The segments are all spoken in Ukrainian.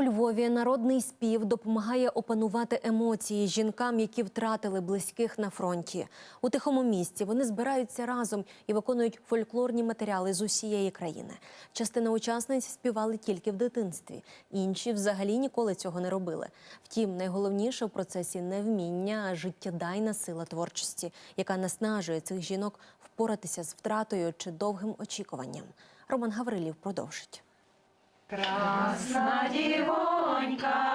У Львові народний спів допомагає опанувати емоції жінкам, які втратили близьких на фронті. У тихому місці вони збираються разом і виконують фольклорні матеріали з усієї країни. Частина учасниць співали тільки в дитинстві, інші взагалі ніколи цього не робили. Втім, найголовніше в процесі не вміння, а життєдайна сила творчості, яка наснажує цих жінок впоратися з втратою чи довгим очікуванням. Роман Гаврилів продовжить. Красна дівонька,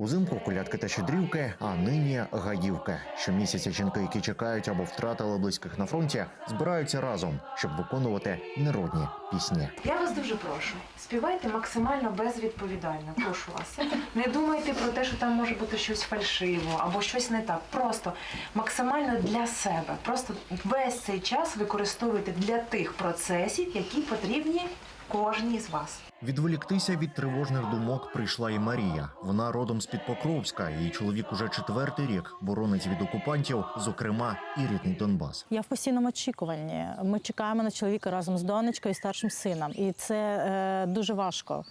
Узимку колядки та щедрівки, а нині гаївки. Щомісяця жінки, які чекають або втратили близьких на фронті, збираються разом, щоб виконувати народні пісні. Я вас дуже прошу, співайте максимально безвідповідально. Прошу вас. Не думайте про те, що там може бути щось фальшиво або щось не так. Просто максимально для себе. Просто весь цей час використовуйте для тих процесів, які потрібні кожній з вас. Відволіктися від тривожних думок прийшла і Марія. Вона родом з під Покровська. Її чоловік уже четвертий рік боронить від окупантів, зокрема і рідний Донбас. Я в постійному очікуванні. Ми чекаємо на чоловіка разом з донечкою і старшим сином, і це е, дуже важко.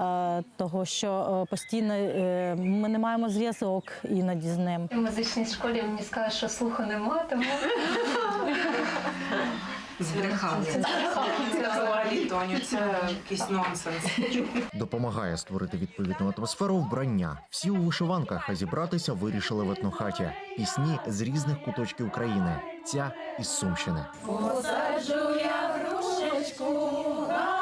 Е, того, що е, постійно е, ми не маємо зв'язок іноді з ним. В музичній школі мені сказали, що слуху нема, тому Збрехали. Це взагалі, Тоню, це якийсь нонсенс. Допомагає створити відповідну атмосферу вбрання. Всі у вишиванках, а зібратися вирішили в етнохаті. Пісні з різних куточків країни. Ця із Сумщини. Посаджу я грушечку, гай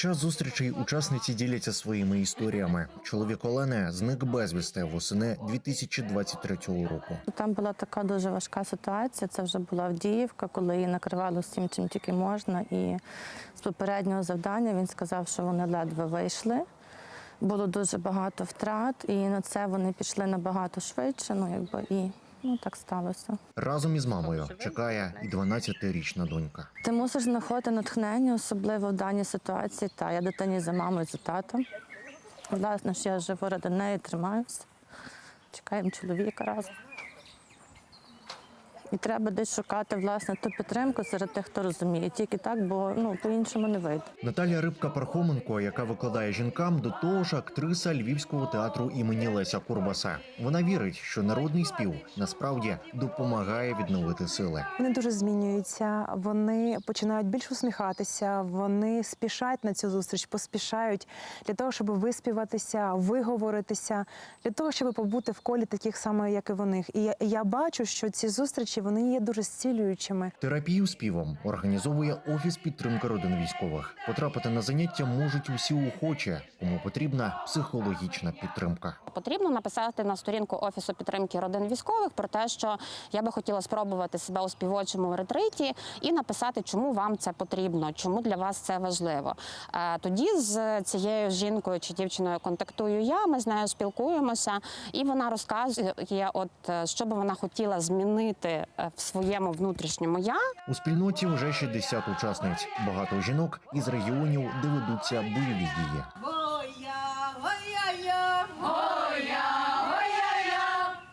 час зустрічей учасниці діляться своїми історіями. Чоловік Олени зник безвісти восени 2023 року. Там була така дуже важка ситуація. Це вже була Авдіївка, коли її накривало всім, чим тільки можна. І з попереднього завдання він сказав, що вони ледве вийшли. Було дуже багато втрат, і на це вони пішли набагато швидше. Ну якби і ну так сталося. Разом із мамою чекає і 12-річна донька. Ти мусиш знаходити натхнення, особливо в даній ситуації. Та я дитині за мамою, за татом. Власне, ж я живу ради неї, тримаюся. Чекаємо чоловіка разом. І треба десь шукати власне ту підтримку серед тих, хто розуміє. Тільки так, бо ну по-іншому не вийде. Наталія Рибка Пархоменко, яка викладає жінкам, до того ж актриса Львівського театру імені Леся Курбаса. Вона вірить, що народний спів насправді допомагає відновити сили. Вони дуже змінюються, вони починають більш усміхатися, вони спішать на цю зустріч, поспішають для того, щоб виспіватися, виговоритися, для того, щоб побути в колі таких саме, як і вони. І я, я бачу, що ці зустрічі вони є дуже зцілюючими. Терапію співом організовує офіс підтримки родин військових. Потрапити на заняття можуть усі охочі, кому потрібна психологічна підтримка. Потрібно написати на сторінку офісу підтримки родин військових про те, що я би хотіла спробувати себе у співочому ретриті, і написати, чому вам це потрібно, чому для вас це важливо. Е, Тоді з цією жінкою чи дівчиною контактую я. Ми з нею спілкуємося, і вона розказує, от е, що би вона хотіла змінити в своєму внутрішньому я, У спільноті вже 60 учасниць. Багато жінок із регіонів, де ведуться бойові дії.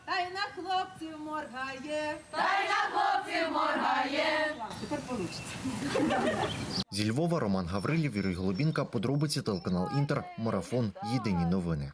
Та й на хлопців моргає, та й на хлопців моргає. Зі Львова Роман Гаврилів, Юрій Голубінка, подробиці телеканал Інтер, марафон. Єдині новини.